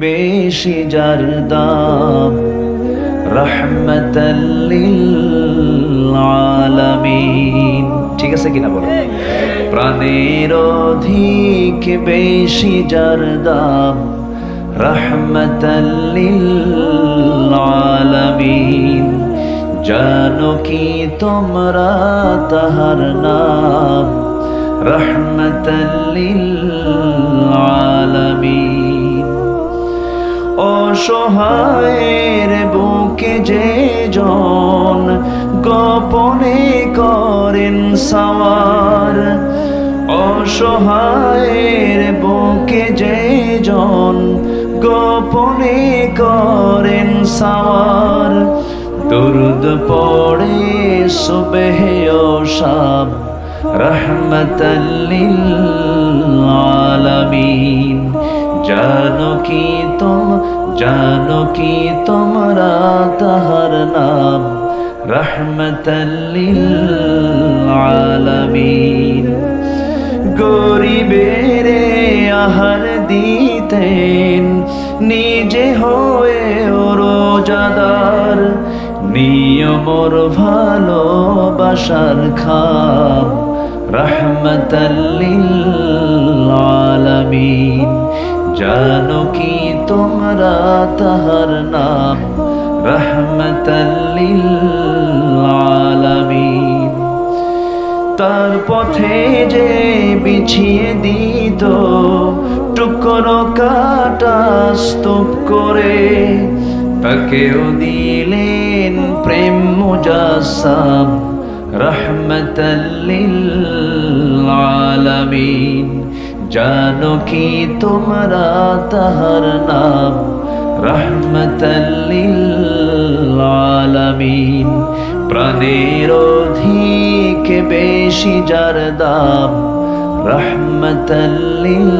বেশি যার দাম আলামিন ঠিক আছে কিনা বলো? প্রাণের অধিক বেশি যার দাম আলামিন জানো কি তোমরা তাহার নাম রহমতাল্লিল অসহায়ের বুকে যে জন গোপনে করেন সওয়ার, অসহায়ের বুকে যে জন গোপনে করেন সওয়ার। দুরুদ পড়ে সুবেহ ও শাম তোম জানো কি তোমরা তাহার নাম? রহমতাল্লিল আলামিন গরিবের আহার দিতেন, নিজে হয়ে রোজাদার। নিয়মর ভালোবাসার খাম। রহমতাল্লিল আলামিন জানো কি তোমরা তাহার নাম? রহমতাল্লিল তার পথে যে বিছিয়ে দিত, টুকরো কাটা স্তূপ করে তাকেও দিলেন প্রেম মুজাসাম। রহমতাল্লিল জানো কি তোমরা তাহার নাম? রহমতাল্লিল আলামিন প্রাণের অধিক বেশি যার দাম? রহমতাল্লিল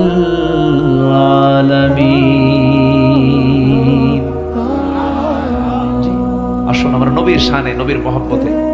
আসুন আমরা নবীর শানে, নবীর মহব্বতে।